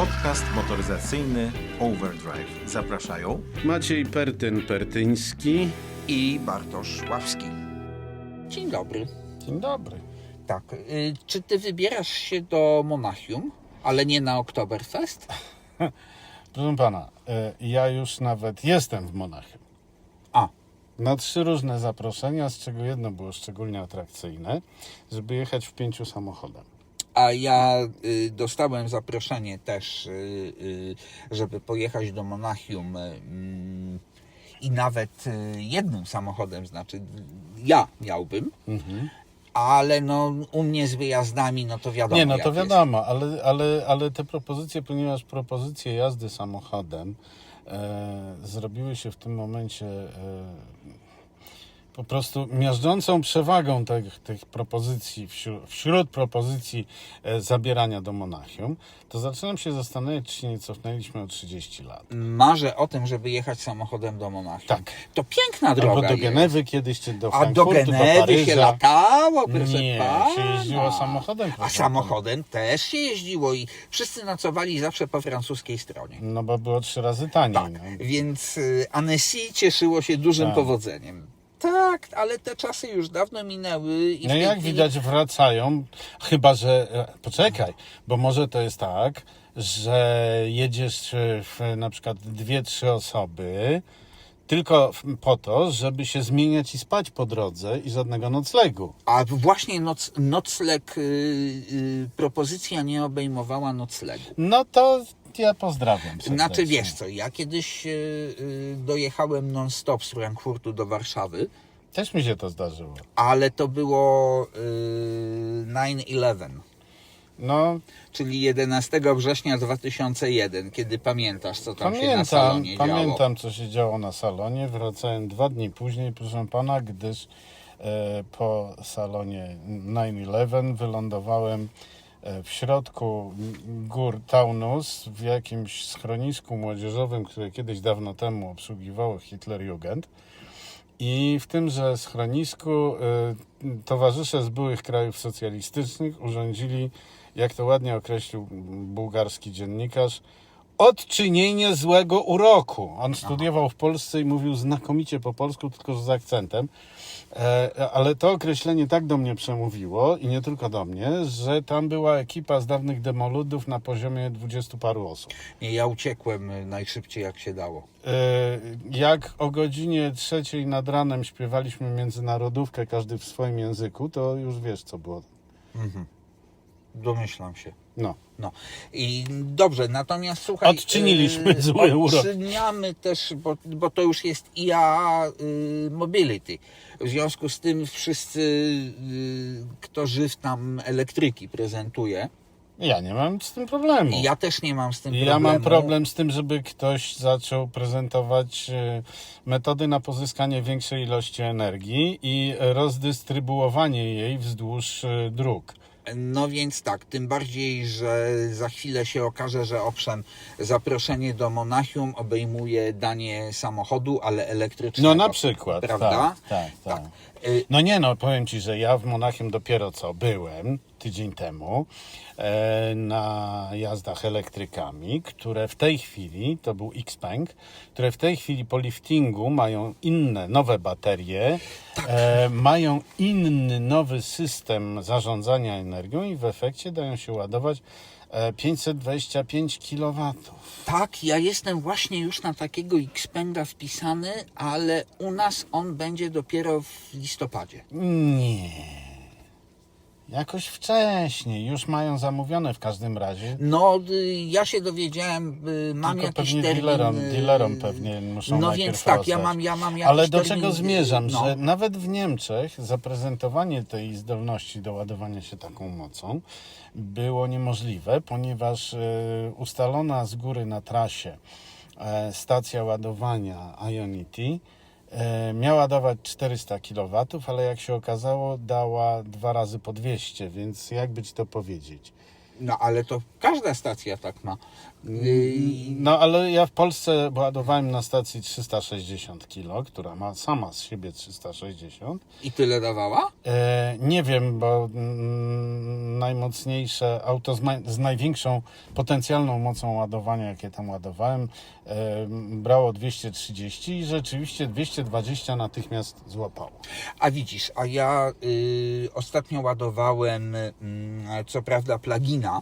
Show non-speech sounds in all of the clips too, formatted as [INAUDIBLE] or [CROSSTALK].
Podcast motoryzacyjny Overdrive. Zapraszają Maciej Pertyn-Pertyński. i Bartosz Ławski. Dzień dobry. Dzień dobry. Tak, y, czy ty wybierasz się do Monachium, ale nie na Oktoberfest? [LAUGHS] Proszę pana, e, ja już nawet jestem w Monachium. A, Na trzy różne zaproszenia, z czego jedno było szczególnie atrakcyjne, żeby jechać w pięciu samochodem. A ja y, dostałem zaproszenie też, y, y, żeby pojechać do Monachium mm, i nawet jednym samochodem, znaczy ja miałbym, ale no u mnie z wyjazdami, no to wiadomo Nie, no to jest. wiadomo, ale, ale, ale te propozycje, ponieważ propozycje jazdy samochodem e, zrobiły się w tym momencie e, po prostu miażdżącą przewagą tych, tych propozycji, wśród, wśród propozycji e, zabierania do Monachium, to zaczynam się zastanawiać, czy nie cofnęliśmy o 30 lat. Marzę o tym, żeby jechać samochodem do Monachium. Tak. To piękna droga Albo do jest. Genewy kiedyś, czy do A do Frankfurtu, do, Genewy Paryża. się latało, proszę Nie, pana. się jeździło samochodem, A samochodem też się jeździło i wszyscy nocowali zawsze po francuskiej stronie. No bo było trzy razy taniej. Tak, no. więc y, Annecy cieszyło się dużym Tak. powodzeniem. Tak, ale te czasy już dawno minęły i No jak chwili- widać wracają, chyba że, poczekaj, bo może to jest tak, że jedziesz w na przykład dwie, trzy osoby, tylko po to, żeby się zmieniać i spać po drodze i żadnego noclegu. A właśnie noc, nocleg, y, y, propozycja nie obejmowała noclegu. No to ja pozdrawiam serdecznie. Znaczy wiesz co, ja kiedyś y, y, dojechałem non-stop z Frankfurtu do Warszawy, Też mi się to zdarzyło. ale to było y, 9-11, No, czyli 11 września 2001, kiedy pamiętasz, co tam się na pamiętam, salonie działo. pamiętam co się działo na salonie. Wracałem dwa dni później, proszę pana, gdyż e, po salonie 9-11 wylądowałem e, w środku gór Taunus w jakimś schronisku młodzieżowym, które kiedyś dawno temu obsługiwało Hitlerjugend. I w tymże schronisku y, towarzysze z byłych krajów socjalistycznych urządzili, jak to ładnie określił bułgarski dziennikarz, odczynienie złego uroku. On studiował w Polsce i mówił znakomicie po polsku, tylko z akcentem. E, ale to określenie tak do mnie przemówiło i nie tylko do mnie, że tam była ekipa z dawnych demoludów na poziomie dwudziestu paru osób. Nie, ja uciekłem y, najszybciej jak się dało. E, Jak o godzinie trzeciej nad ranem śpiewaliśmy międzynarodówkę, każdy w swoim języku, to już wiesz, co było. Domyślam się. No. No i dobrze, natomiast słuchaj. Odczyniliśmy yy, zły urok. Odczyniamy też, bo, bo to już jest IAA y, Mobility. W związku z tym wszyscy, y, kto żyw tam elektryki prezentuje. Ja nie mam z tym problemu. Ja też nie mam z tym Ja problemu. mam problem z tym, żeby ktoś zaczął prezentować e, metody na pozyskanie większej ilości energii i rozdystrybuowanie jej wzdłuż e, dróg. No więc tak, tym bardziej, że za chwilę się okaże, że owszem, zaproszenie do Monachium obejmuje danie samochodu, ale elektrycznego. No na przykład. Prawda? Tak, tak, tak. Y, No nie no, powiem Ci, że ja w Monachium dopiero co byłem tydzień temu e, na jazdach elektrykami, które w tej chwili, to był Xpeng, które w tej chwili po liftingu mają inne, nowe baterie, e, mają inny, nowy system zarządzania energią i w efekcie dają się ładować 525 kW. Tak, ja jestem właśnie już na takiego Xpenda wpisany, ale u nas on będzie dopiero w listopadzie. Nie. Jakoś wcześniej, już mają zamówione w każdym razie. No, y, ja się dowiedziałem, y, mam Tylko jakiś pewnie termin. dealerom, y, dealerom pewnie muszą No więc tak, ja rozdać. mam, ja mam Ale do termin, czego zmierzam, no. że nawet w Niemczech zaprezentowanie tej zdolności do ładowania się taką mocą było niemożliwe, ponieważ ustalona z góry na trasie e, stacja ładowania Ionity miała dawać 400 kW, ale jak się okazało dała dwa razy po 200, więc jakby ci to powiedzieć. No ale to każda stacja tak ma. Y, No ale ja w Polsce ładowałem na stacji 360 kg, która ma sama z siebie 360. I tyle dawała? E, nie wiem, bo mm, najmocniejsze auto z, z największą potencjalną mocą ładowania, jakie tam ładowałem, e, brało 230 i rzeczywiście 220 natychmiast złapało. A widzisz, a ja y, ostatnio ładowałem mm, co prawda plugina,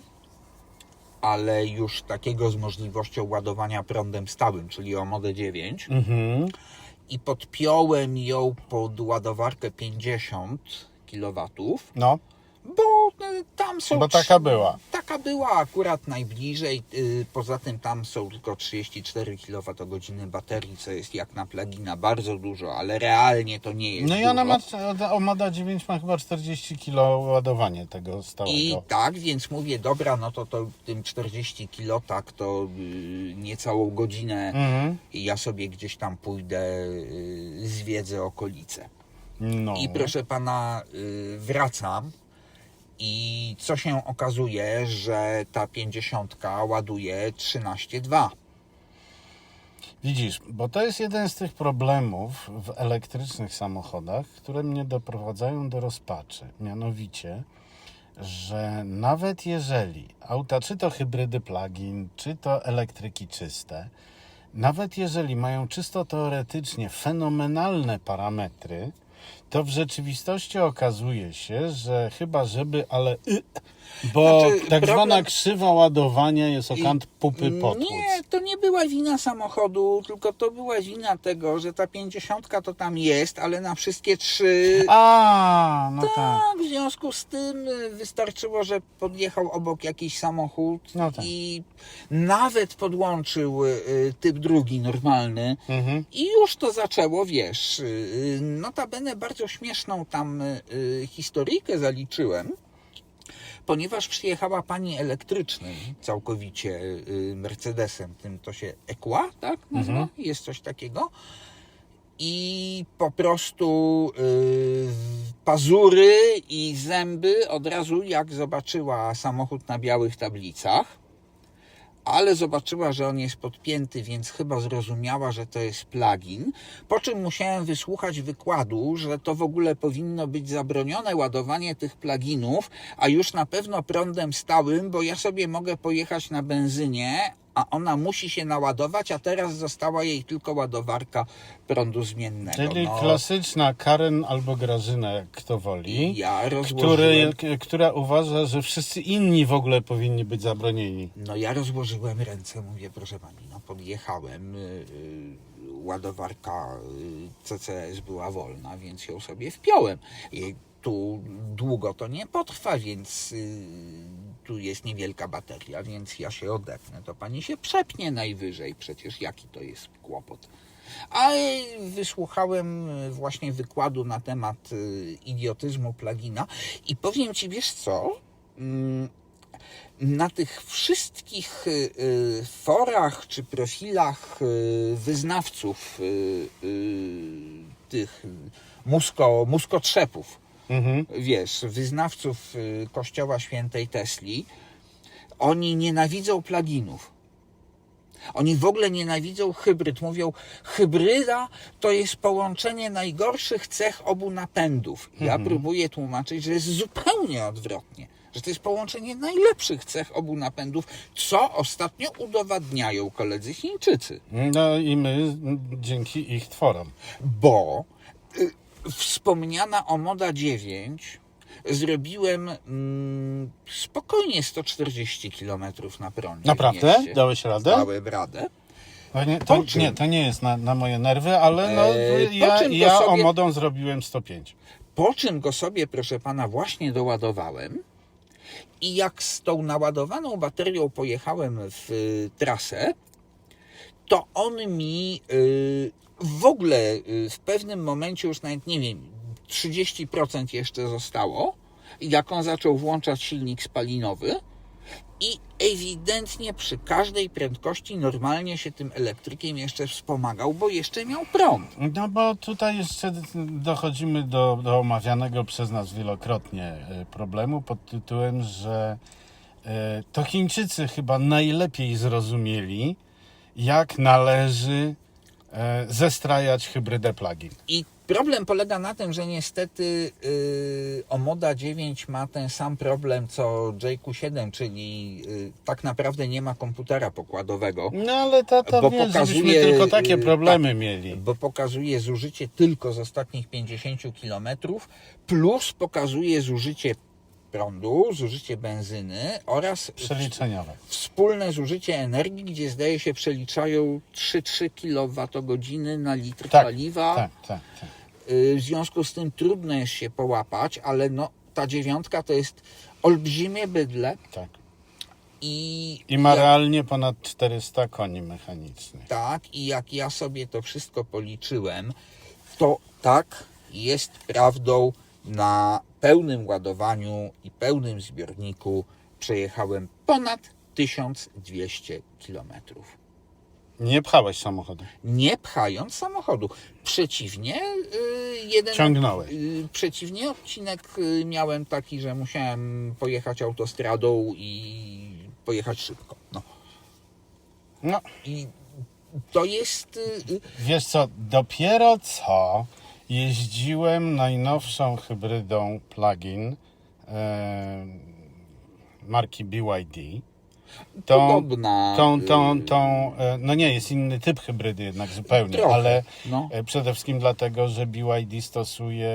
ale już takiego z możliwością ładowania prądem stałym, czyli o Modę 9 Mhm. i podpiąłem ją pod ładowarkę 50 kW, No, bo y, tam są... bo taka była. Taka była akurat najbliżej. y, Poza tym tam są tylko 34 kWh baterii, co jest jak na plugina bardzo dużo, ale realnie to nie jest No i dużo. ona ma, Omada 9 ma chyba 40 kg ładowanie tego stałego. I tak, więc mówię, dobra, no to, to tym 40 kilo, tak, to yy, niecałą godzinę Mhm. i ja sobie gdzieś tam pójdę, yy, zwiedzę okolice. No. I proszę pana, yy, wracam i co się okazuje, że ta 50 ładuje 13,2. Widzisz, bo to jest jeden z tych problemów w elektrycznych samochodach, które mnie doprowadzają do rozpaczy. Mianowicie, że nawet jeżeli auta, czy to hybrydy plug-in, czy to elektryki czyste, nawet jeżeli mają czysto teoretycznie fenomenalne parametry, to w rzeczywistości okazuje się, że chyba żeby, ale y, bo Znaczy, tak zwana problem- krzywa ładowania jest o kant pupy potłuc. Nie, to nie była wina samochodu, tylko to była wina tego, że ta 50 to tam jest, ale na wszystkie trzy [LAUGHS] A, no tak. Tak, w związku z tym y, wystarczyło, że podjechał obok jakiś samochód No tak. i nawet podłączył y, typ drugi normalny Mhm. i już to zaczęło, wiesz, y, notabene bardzo śmieszną tam y, y, historyjkę zaliczyłem, ponieważ przyjechała pani elektrycznym całkowicie y, Mercedesem, tym to się Equa, tak nazywa? Jest coś takiego i po prostu pazury i zęby od razu jak zobaczyła samochód na białych tablicach, ale zobaczyła, że on jest podpięty, więc chyba zrozumiała, że to jest plugin. Po czym musiałem wysłuchać wykładu, że to w ogóle powinno być zabronione ładowanie tych pluginów, a już na pewno prądem stałym, bo ja sobie mogę pojechać na benzynie, a ona musi się naładować, a teraz została jej tylko ładowarka prądu zmiennego. Czyli No, klasyczna Karen albo Grażyna, jak kto woli, ja który, rozłożyłem, która uważa, że wszyscy inni w ogóle powinni być zabronieni. no ja rozłożyłem ręce, mówię, proszę pani, no podjechałem, y, y, ładowarka y, CCS była wolna, więc ją sobie wpiąłem. I tu długo to nie potrwa, więc y, tu jest niewielka bateria, więc ja się odepnę. To pani się przepnie najwyżej, przecież jaki to jest kłopot. A y, wysłuchałem y, właśnie wykładu na temat idiotyzmu plugina i powiem ci, wiesz co? Mm, na tych wszystkich forach czy profilach wyznawców tych musko, muskotrzepów, Mhm. wiesz, wyznawców y, Kościoła Świętej Tesli, oni nienawidzą pluginów. Oni w ogóle nienawidzą hybryd. Mówią, hybryda to jest połączenie najgorszych cech obu napędów. Ja próbuję tłumaczyć, że jest zupełnie odwrotnie. Że to jest połączenie najlepszych cech obu napędów, co ostatnio udowadniają koledzy Chińczycy. No i my dzięki ich tworom. Bo y, wspomniana Omoda 9 zrobiłem mm, spokojnie 140 km na prądzie. Naprawdę? Dałeś radę? Dałem radę. To nie, to, czym? nie, to nie jest na, na moje nerwy, ale no, po ja, ja sobie- omodą zrobiłem 105. Po czym go sobie, proszę pana, właśnie doładowałem. I jak z tą naładowaną baterią pojechałem w y, trasę, to on mi y, w ogóle y, w pewnym momencie już nawet nie wiem, 30% jeszcze zostało. Jak on zaczął włączać silnik spalinowy, i ewidentnie przy każdej prędkości normalnie się tym elektrykiem jeszcze wspomagał, bo jeszcze miał prąd. No bo tutaj jeszcze dochodzimy do, do omawianego przez nas wielokrotnie e, problemu pod tytułem, że e, to Chińczycy chyba najlepiej zrozumieli, jak należy zestrajać hybrydę plug-in. I problem polega na tym, że niestety yy, Omoda 9 ma ten sam problem co JQ7, czyli yy, tak naprawdę nie ma komputera pokładowego, No ale to, to Bo wiesz, pokazuje, tylko takie y, problemy mieli. bo pokazuje zużycie tylko z ostatnich 50 km, plus pokazuje zużycie prądu, zużycie benzyny oraz Przeliczeniowe. wspólne zużycie energii, gdzie zdaje się przeliczają 3-3 kWh na litr Tak, paliwa. tak, tak, tak. Y, W związku z tym trudno jest się połapać, ale no, ta dziewiątka to jest olbrzymie bydle tak. i, I ma jak, realnie ponad 400 koni mechanicznych. tak, i jak ja sobie to wszystko policzyłem, to tak jest prawdą na pełnym ładowaniu i pełnym zbiorniku przejechałem ponad 1200 kilometrów. Nie pchałeś samochodu. nie pchając samochodu. Przeciwnie, y, jeden Ciągnąłeś. y, przeciwnie odcinek y, miałem taki, że musiałem pojechać autostradą i pojechać szybko. No. No, I to jest wiesz co, dopiero co jeździłem najnowszą hybrydą plug-in e, marki BYD. Tą, podobna. tą, tą, y, tą, e, no nie, jest inny typ hybrydy jednak zupełnie, Trochę, ale no. e, przede wszystkim dlatego, że BYD stosuje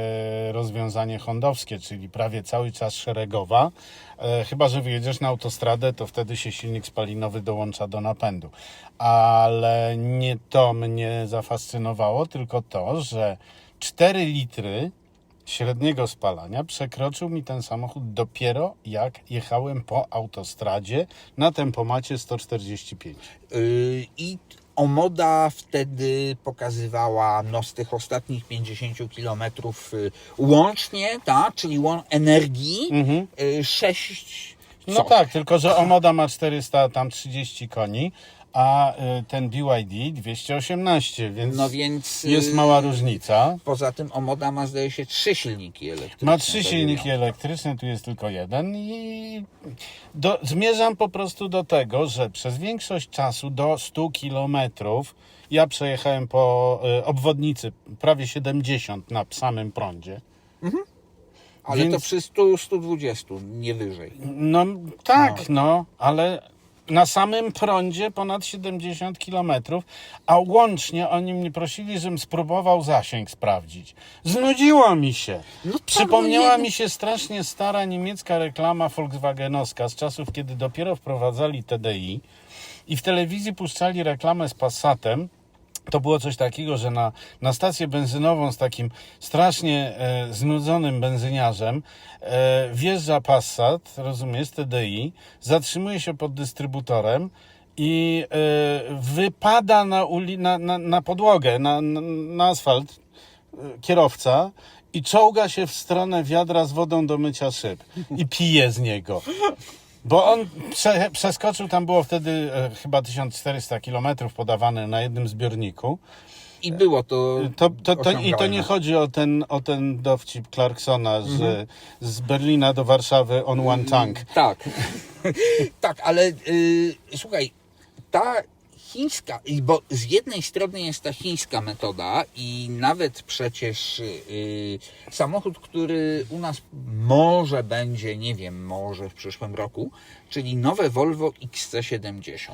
rozwiązanie hondowskie, czyli prawie cały czas szeregowa. E, Chyba, że wyjedziesz na autostradę, to wtedy się silnik spalinowy dołącza do napędu. Ale nie to mnie zafascynowało, tylko to, że 4 litry średniego spalania przekroczył mi ten samochód dopiero jak jechałem po autostradzie na tempomacie 145. y, I Omoda wtedy pokazywała no, z tych ostatnich 50 kilometrów y, łącznie, tak, czyli łą- energii Mhm. y, 6 No tak, tylko że Omoda ma 400 tam 30 koni, a y, ten BYD 218, więc, No więc jest y, mała różnica. Poza tym Omoda ma zdaje się trzy silniki elektryczne. Ma trzy silniki elektryczne, tu jest tylko jeden i do, zmierzam po prostu do tego, że przez większość czasu do 100 kilometrów ja przejechałem po y, obwodnicy prawie 70 na samym prądzie. Ale to więc- przy 100, 120, nie wyżej. No tak, no, ale na samym prądzie ponad 70 kilometrów, a łącznie oni mnie prosili, żebym spróbował zasięg sprawdzić. Znudziło mi się. No tak, Przypomniała no nie- mi się strasznie stara niemiecka reklama Volkswagenowska z czasów, kiedy dopiero wprowadzali TDI i w telewizji puszczali reklamę z Passatem. To było coś takiego, że na, na stację benzynową z takim strasznie e, znudzonym benzyniarzem e, wjeżdża Passat, rozumiesz, TDI, zatrzymuje się pod dystrybutorem i e, wypada na, uli, na, na, na podłogę, na, na, asfalt e, kierowca i czołga się w stronę wiadra z wodą do mycia szyb i pije z niego. Bo on prze, przeskoczył, tam było wtedy e, chyba 1400 km podawane na jednym zbiorniku. I było to. To, to, to, I to nie chodzi o ten, o ten dowcip Clarksona, że z Berlina do Warszawy on one tank. Tak. [LAUGHS] tak, ale y, słuchaj, ta chińska, bo z jednej strony jest ta chińska metoda i nawet przecież y, samochód, który u nas może będzie, nie wiem, może w przyszłym roku, czyli nowe Volvo XC70.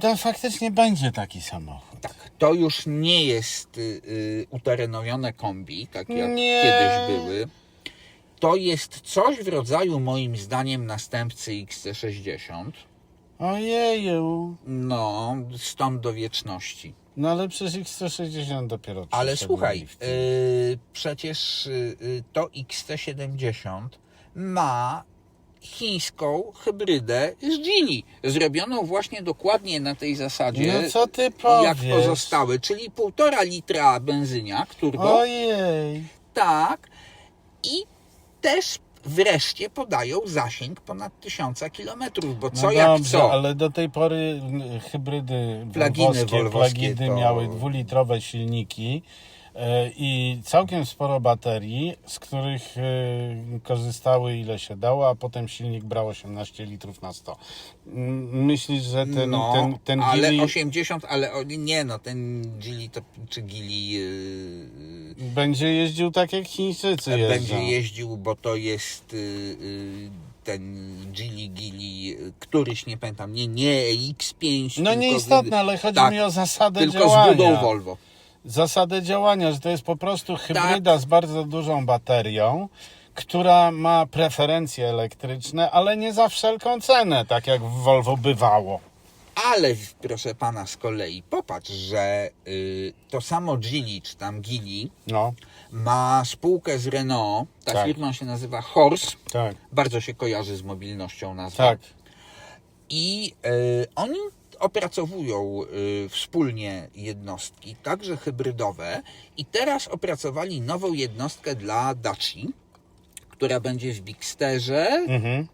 To faktycznie będzie taki samochód. Tak, to już nie jest y, y, uterenowione kombi, tak jak Nie. kiedyś były. To jest coś w rodzaju, moim zdaniem, następcy XC60. Ojeju. No, stąd do wieczności. No ale przecież X160 dopiero Ale słuchaj, na lifcie. y, przecież y, y, to XC70 ma chińską hybrydę z Geely, zrobioną właśnie dokładnie na tej zasadzie, No co ty jak pozostałe, czyli półtora litra benzyniak turbo, Ojej. tak, i też wreszcie podają zasięg ponad 1000 kilometrów, bo co no jak dobrze, co. ale do tej pory mm, hybrydy Pluginy volvowskie pluginy to- miały dwulitrowe silniki i całkiem sporo baterii, z których e, korzystały ile się dało, a potem silnik brał 18 litrów na 100. M- Myślisz, że ten, no, ten, ten ale Geely 80, ale nie no, ten Gili to, czy Gili yy, będzie jeździł tak jak Chińczycy jeżdżą? będzie jeździł, bo to jest yy, ten Gili Gili, któryś, nie pamiętam, nie, nie X5. No tylko nieistotne, ale chodzi tak, mi o zasadę Tylko działania. z budą Volvo. Zasadę działania, że to jest po prostu Tak. hybryda z bardzo dużą baterią, która ma preferencje elektryczne, ale nie za wszelką cenę, tak jak w Volvo bywało. Ale proszę pana z kolei, popatrz, że yy, to samo Gili, czy tam Gili, No, ma spółkę z Renault. Ta Tak. firma się nazywa Horse. tak, Bardzo się kojarzy z mobilnością nazwa. tak. I e, oni opracowują e, wspólnie jednostki, także hybrydowe. I teraz opracowali nową jednostkę dla Daci, która będzie w Bigsterze, Mhm,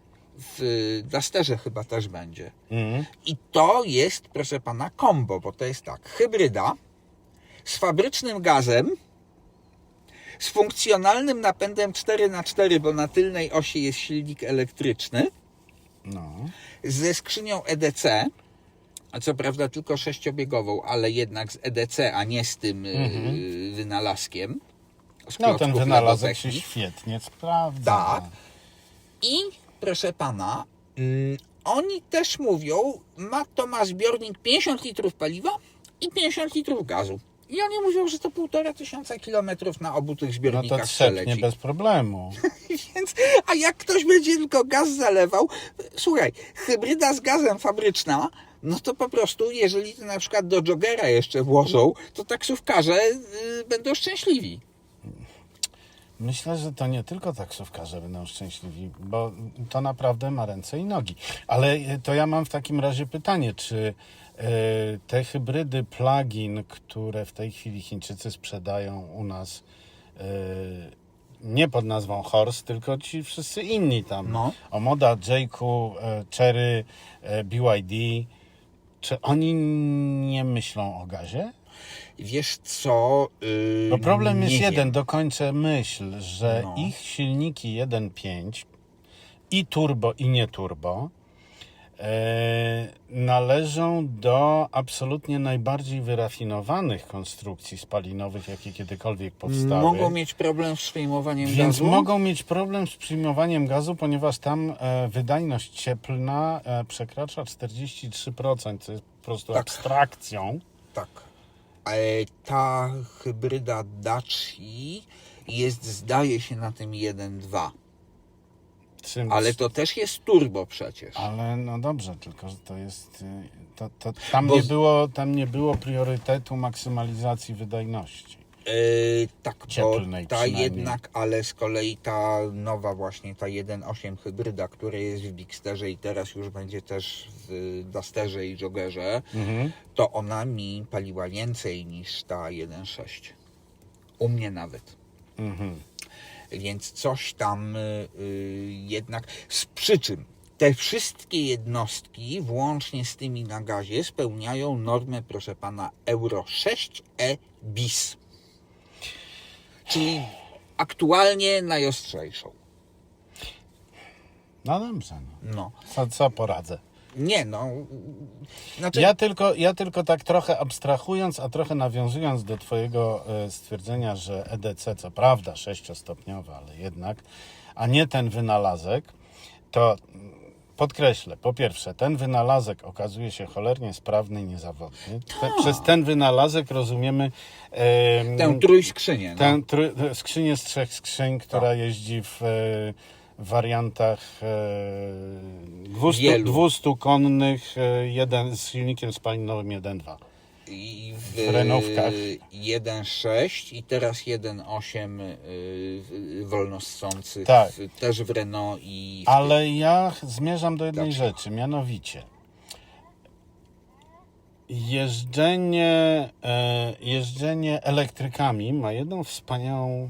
w Dusterze chyba też będzie. mhm. I to jest, proszę pana, kombo, bo to jest tak, hybryda z fabrycznym gazem, z funkcjonalnym napędem 4x4, bo na tylnej osi jest silnik elektryczny, No, ze skrzynią EDC, a co prawda tylko sześciobiegową, ale jednak z EDC, a nie z tym yy, wynalazkiem. z no ten wynalazek się świetnie sprawdza. Tak. I proszę pana, mm, oni też mówią, ma, to ma zbiornik 50 litrów paliwa i 50 litrów gazu. I oni mówią, że to półtora tysiąca kilometrów na obu tych No to zbiornikach trzepnie bez problemu. [LAUGHS] Więc, a jak ktoś będzie tylko gaz zalewał, słuchaj, hybryda z gazem fabryczna, no to po prostu, jeżeli to na przykład do jogera jeszcze włożą, to taksówkarze y, będą szczęśliwi. Myślę, że to nie tylko taksówkarze będą szczęśliwi, bo to naprawdę ma ręce i nogi. Ale e, to ja mam w takim razie pytanie, czy e, te hybrydy plug-in, które w tej chwili Chińczycy sprzedają u nas, nie pod nazwą Horse, tylko ci wszyscy inni tam, No. Omoda, Jayku, e, Cherry, BYD, czy oni nie myślą o gazie? Wiesz co? Yy, Bo problem jest jeden, wiem. dokończę myśl, że No. ich silniki 1.5 i turbo i nie turbo należą do absolutnie najbardziej wyrafinowanych konstrukcji spalinowych, jakie kiedykolwiek powstały. Mogą mieć problem z przyjmowaniem Więc gazu? mogą mieć problem z przyjmowaniem gazu, ponieważ tam e, wydajność cieplna e, przekracza 43%, co jest po prostu Tak. abstrakcją. Tak. Ale ta hybryda Daci jest, zdaje się, na tym 1.2. Czym Ale to też jest turbo przecież. Ale no dobrze, tylko że to jest. y, To, to, tam, Bo nie było, tam nie było priorytetu maksymalizacji wydajności. Yy, tak, bo Cieplnej ta przynajmniej. jednak, ale z kolei ta nowa właśnie, ta 1.8 hybryda, która jest w Bigsterze i teraz już będzie też w Dusterze i Joggerze, Mhm. to ona mi paliła więcej niż ta 1.6. U mnie nawet. Mhm. Więc coś tam y, y, jednak z przyczyn. Te wszystkie jednostki, włącznie z tymi na gazie, spełniają normę, proszę pana, Euro 6e bis. Czyli aktualnie najostrzejszą. No dobrze. No. No. Co, co poradzę? Nie, no. Znaczy, Ja tylko, ja tylko tak trochę abstrahując, a trochę nawiązując do Twojego e, stwierdzenia, że EDC, co prawda sześciostopniowe, ale jednak, a nie ten wynalazek, to podkreślę, po pierwsze, ten wynalazek okazuje się cholernie sprawny i niezawodny. Te, przez ten wynalazek rozumiemy e, tę trójskrzynię. No. tę try, skrzynię z trzech skrzyń, która jeździ w e, wariantach e, 200, Wielu. 200 konnych, e, jeden z silnikiem spalinowym 1.2. I w, w Renaultkach. 1.6 i teraz 1.8 y, wolnossących Tak. w- też w Renault i w Ale ja zmierzam do jednej Dobrze. rzeczy, mianowicie jeżdżenie, e, jeżdżenie elektrykami ma jedną wspaniałą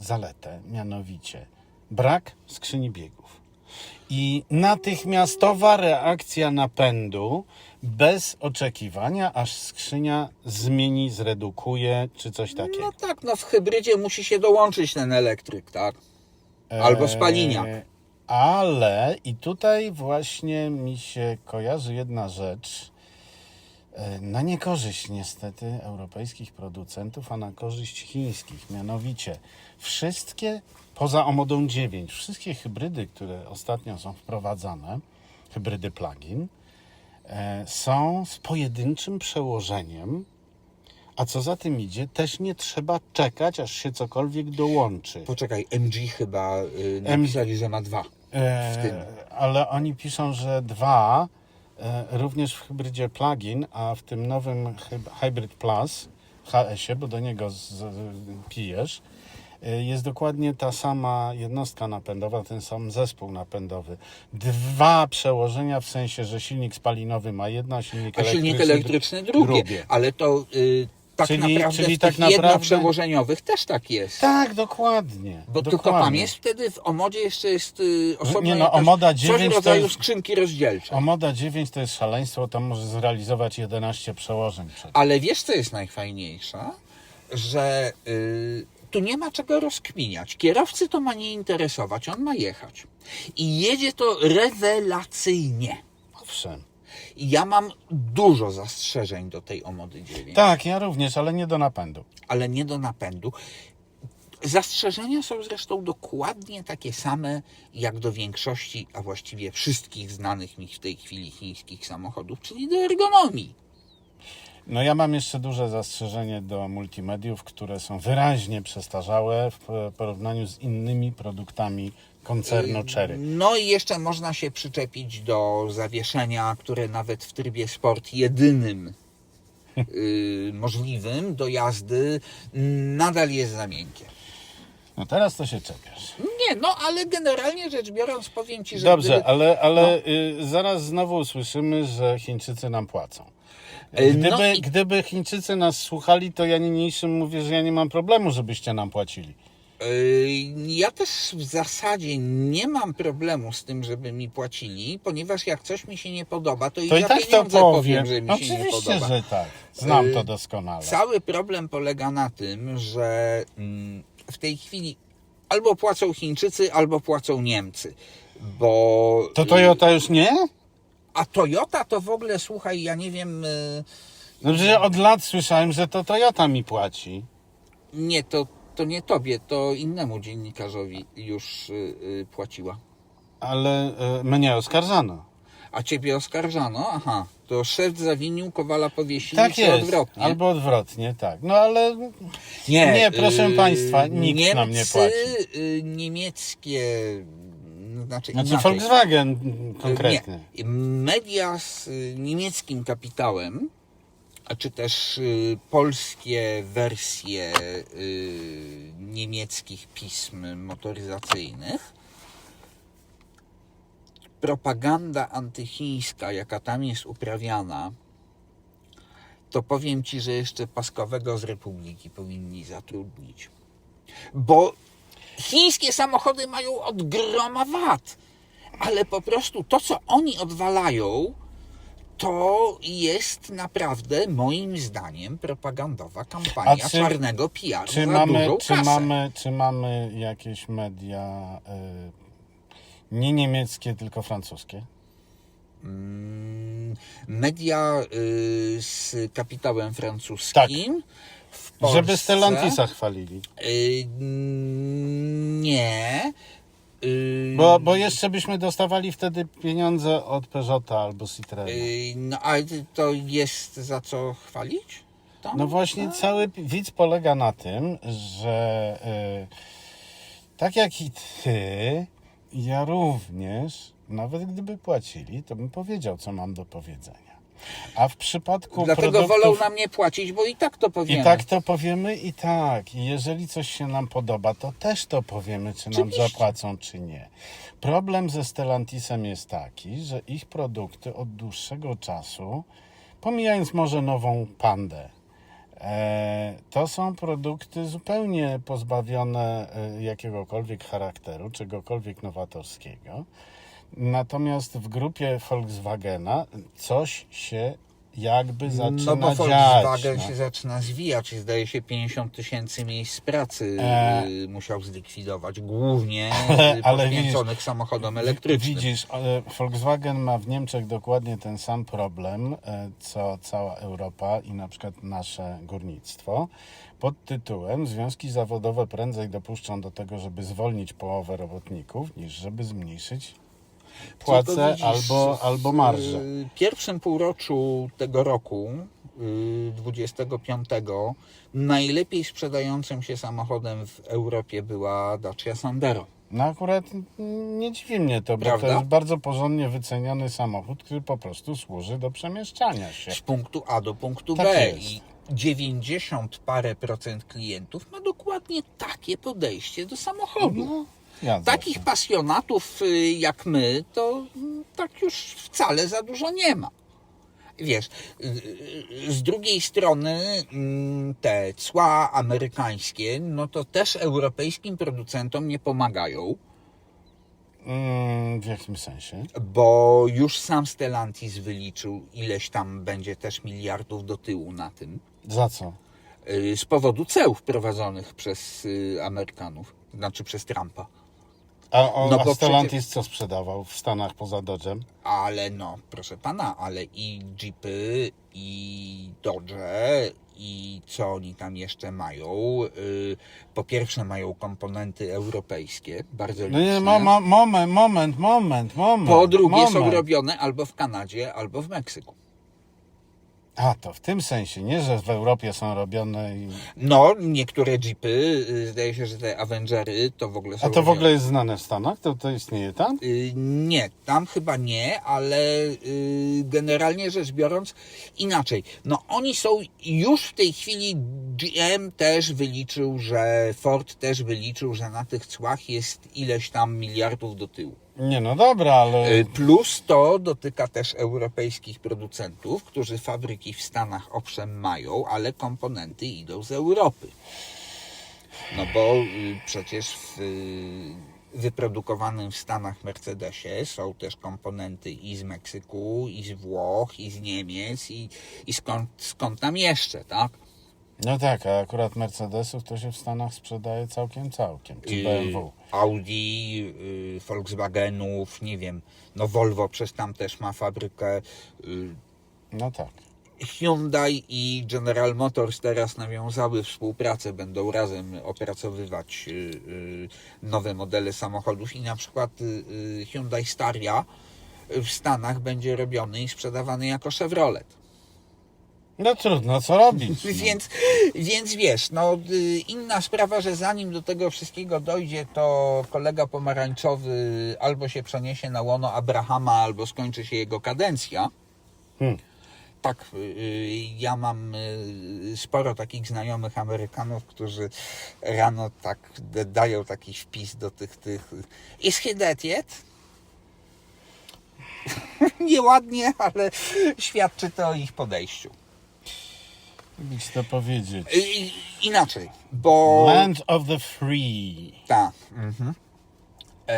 zaletę, mianowicie brak skrzyni biegów. i natychmiastowa reakcja napędu bez oczekiwania, aż skrzynia zmieni, zredukuje czy coś takiego. No tak, no w hybrydzie musi się dołączyć ten elektryk, tak? Albo spaliniak. Eee, Ale i tutaj właśnie mi się kojarzy jedna rzecz. E, Na niekorzyść niestety europejskich producentów, a na korzyść chińskich. Mianowicie wszystkie, poza Omodą 9, wszystkie hybrydy, które ostatnio są wprowadzane, hybrydy plug-in, e, są z pojedynczym przełożeniem, a co za tym idzie, też nie trzeba czekać, aż się cokolwiek dołączy. Poczekaj, MG chyba y, napisali, że ma dwa. E, w tym. Ale oni piszą, że dwa, również w hybrydzie plug-in, a w tym nowym hyb- Hybrid Plus, HS-ie, bo do niego z, pijesz, e, jest dokładnie ta sama jednostka napędowa, ten sam zespół napędowy. Dwa przełożenia, w sensie, że silnik spalinowy ma jedno, a silnik A elektryczny, silnik elektryczny drugie. Ale to y, tak Czyli- naprawdę czyli w tak tych naprawdę- jednoprzełożeniowych też tak jest. Tak, dokładnie. Bo tylko dokładnie. tam jest wtedy w Omodzie jeszcze jest y, osobna Nie no, jakaś- Omoda coś 9 w to rodzaju jest- skrzynki rozdzielczej. Omoda 9 to jest szaleństwo, tam może zrealizować 11 przełożeń. przecież. Ale wiesz, co jest najfajniejsze? Że y, tu nie ma czego rozkminiać. Kierowcy to ma nie interesować, on ma jechać. I jedzie to rewelacyjnie. Owszem. I ja mam dużo zastrzeżeń do tej Omody 9, Tak, ja również, ale nie do napędu. ale nie do napędu. Zastrzeżenia są zresztą dokładnie takie same jak do większości, a właściwie wszystkich znanych mi w tej chwili chińskich samochodów, czyli do ergonomii. No ja mam jeszcze duże zastrzeżenie do multimediów, które są wyraźnie przestarzałe w porównaniu z innymi produktami koncernu Cherry. No i jeszcze można się przyczepić do zawieszenia, które nawet w trybie sport jedynym y, [LAUGHS] możliwym do jazdy nadal jest za miękkie. No teraz to się czepiasz. Nie, no ale generalnie rzecz biorąc powiem Ci, że Dobrze, gdyby, ale, ale y, zaraz znowu usłyszymy, że Chińczycy nam płacą. E, Gdyby, no i- gdyby Chińczycy nas słuchali, to ja niniejszym mówię, że ja nie mam problemu, żebyście nam płacili. Y, ja też w zasadzie nie mam problemu z tym, żeby mi płacili, ponieważ jak coś mi się nie podoba, to i To i za tak to pieniądze powiem. powiem, że mi się nie Oczywiście, podoba. że tak. Znam Y, to doskonale. Cały problem polega na tym, że mm, w tej chwili albo płacą Chińczycy, albo płacą Niemcy. Bo. To Toyota już nie? A Toyota to w ogóle, słuchaj, ja nie wiem. y, No, że od lat słyszałem, że to Toyota mi płaci. Nie, to, to nie tobie, to innemu dziennikarzowi już y, y, płaciła. Ale y, mnie oskarżano. A ciebie oskarżano? Aha, to szef zawinił, Kowala powiesili, Tak czy jest. odwrotnie? Albo odwrotnie, tak. No ale nie, proszę y, państwa, nikt Niemcy, nam nie płaci. y, niemieckie, y, znaczy, Znaczy inaczej. Volkswagen konkretny. Nie. Media z y, niemieckim kapitałem, a czy też y, polskie wersje y, niemieckich pism motoryzacyjnych, propaganda antychińska, jaka tam jest uprawiana, to powiem ci, że jeszcze Paskowego z Republiki powinni zatrudnić. Bo chińskie samochody mają od groma wad, ale po prostu to, co oni odwalają, to jest naprawdę, moim zdaniem, propagandowa kampania A czy- czarnego PR Czy za mamy, dużą czy, kasę. mamy, czy mamy jakieś media y, nie niemieckie, tylko francuskie? Mm, Media y, z kapitałem francuskim. W Polsce, Żeby Stellantisa chwalili. Y, nie. Y, Bo, bo jeszcze byśmy dostawali wtedy pieniądze od Peugeota albo Citroena. y, no, ale to jest za co chwalić? Tam? No właśnie cały widz polega na tym, że y, tak jak i ty, ja również, nawet gdyby płacili, to bym powiedział, co mam do powiedzenia. A w przypadku Dlatego produktów... wolą nam nie płacić, bo i tak to powiemy. I tak to powiemy i tak. I jeżeli coś się nam podoba, to też to powiemy, czy nam Oczywiście. zapłacą, czy nie. Problem ze Stellantisem jest taki, że ich produkty od dłuższego czasu, pomijając może nową pandę, e, to są produkty zupełnie pozbawione e, jakiegokolwiek charakteru, czegokolwiek nowatorskiego. Natomiast w grupie Volkswagena coś się jakby zaczyna No bo dziać. Volkswagen no. się zaczyna zwijać i zdaje się 50 tysięcy miejsc pracy E. y, musiał zlikwidować, głównie [LAUGHS] y, poświęconych samochodom elektrycznym. Widzisz, Volkswagen ma w Niemczech dokładnie ten sam problem, e, co cała Europa i na przykład nasze górnictwo. Pod tytułem Związki zawodowe prędzej dopuszczą do tego, żeby zwolnić połowę robotników, niż żeby zmniejszyć płace widzisz, albo, albo marże. W pierwszym półroczu tego roku, y, 25, najlepiej sprzedającym się samochodem w Europie była Dacia Sandero. No akurat nie dziwi mnie to, bo Prawda? to jest bardzo porządnie wyceniony samochód, który po prostu służy do przemieszczania się. z punktu A do punktu Tak B. jest. I 90 parę procent klientów ma dokładnie takie podejście do samochodu. No, Takich pasjonatów y, jak my, to mm, tak już wcale za dużo nie ma. Wiesz, y, y, z drugiej strony mm, te cła amerykańskie, no to też europejskim producentom nie pomagają, Mm, w jakim sensie? bo już sam Stellantis wyliczył ileś tam będzie też miliardów do tyłu na tym. Za co? z powodu ceł wprowadzonych przez Amerykanów, znaczy przez Trumpa. A, o, No a Stellantis co sprzedawał w Stanach poza Dodgem? Ale no, proszę pana, ale i Jeepy, i Dodge, i co oni tam jeszcze mają? y, Po pierwsze mają komponenty europejskie, bardzo No nie, liczne. mo, mo, moment, moment, moment, moment. Po drugie są moment. robione albo w Kanadzie, albo w Meksyku. A, to w tym sensie, nie, że w Europie są robione i... No, niektóre Jeepy, y, zdaje się, że te Avengery to w ogóle są A to w ogóle jest znane w Stanach? To, to istnieje tam? Y, Nie, tam chyba nie, ale y, generalnie rzecz biorąc inaczej. No oni są już w tej chwili GM też wyliczył, że Ford też wyliczył, że na tych cłach jest ileś tam miliardów do tyłu. Nie, no dobra, ale... Y, Plus to dotyka też europejskich producentów, którzy fabryki w Stanach owszem mają, ale komponenty idą z Europy. No bo y, przecież w y, wyprodukowanym w Stanach Mercedesie są też komponenty i z Meksyku, i z Włoch, i z Niemiec, i, i skąd, skąd tam jeszcze, tak? No tak, a akurat Mercedesów to się w Stanach sprzedaje całkiem, całkiem. Czy Y, BMW. Audi, y, Volkswagenów, nie wiem, no Volvo przecież tam też ma fabrykę, y, No tak. Hyundai i General Motors teraz nawiązały współpracę, będą razem opracowywać nowe modele samochodów i na przykład Hyundai Staria w Stanach będzie robiony i sprzedawany jako Chevrolet. No trudno, co robić? No. [LAUGHS] Więc, więc wiesz, no y, inna sprawa, że zanim do tego wszystkiego dojdzie, to kolega pomarańczowy albo się przeniesie na łono Abrahama, albo skończy się jego kadencja. Hmm. Tak, y, ja mam y, sporo takich znajomych Amerykanów, którzy rano tak dają taki wpis do tych tych. Is he dead yet? [LAUGHS] Nieładnie, ale świadczy to o ich podejściu. Nic to powiedzieć. I, inaczej, bo. Land of the free. Tak. Mhm. E,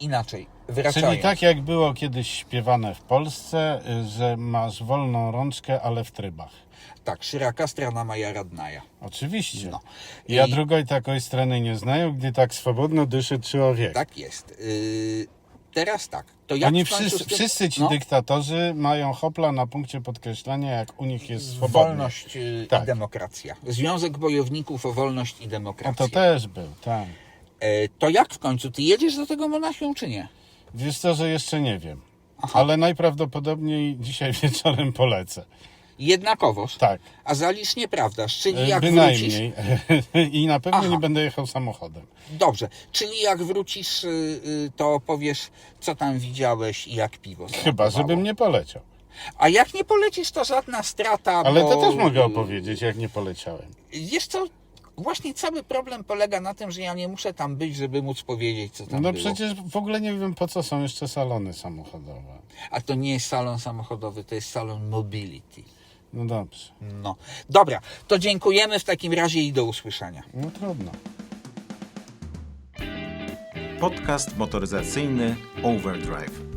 inaczej, wracając. Czyli tak jak było kiedyś śpiewane w Polsce, y, że masz wolną rączkę, ale w trybach. Tak, Szyraka strana moja radnaja. Oczywiście. No. Ja I- drugoj takiej strony nie znają, gdy tak swobodno dyszy człowiek. Tak jest. Y, teraz tak. To jak Oni wszyscy, tym- wszyscy ci no, dyktatorzy mają hopla na punkcie podkreślania, jak u nich jest swobodnie. Wolność y, Tak. i demokracja. Związek Bojowników o Wolność i A Demokrację. to też był, tak. E, to jak w końcu? Ty jedziesz do tego Monachium, czy nie? Wiesz co, że jeszcze nie wiem. Aha. Ale najprawdopodobniej dzisiaj [LAUGHS] wieczorem polecę. Jednakowoż. Tak. A zalicz nieprawdaż, czyli E, jak wrócisz... [LAUGHS] I na pewno Aha. nie będę jechał samochodem. Dobrze, czyli jak wrócisz, y, y, to powiesz, co tam widziałeś i jak piwo Chyba, smakowało. żebym nie poleciał. A jak nie polecisz, to żadna strata, Ale bo... to też mogę opowiedzieć, jak nie poleciałem. Wiesz co, właśnie cały problem polega na tym, że ja nie muszę tam być, żeby móc powiedzieć, co tam No było. przecież w ogóle nie wiem, po co są jeszcze salony samochodowe. A to nie jest salon samochodowy, to jest salon mobility. No dobrze. No. Dobra, to dziękujemy w takim razie i do usłyszenia. No trudno. Podcast motoryzacyjny Overdrive.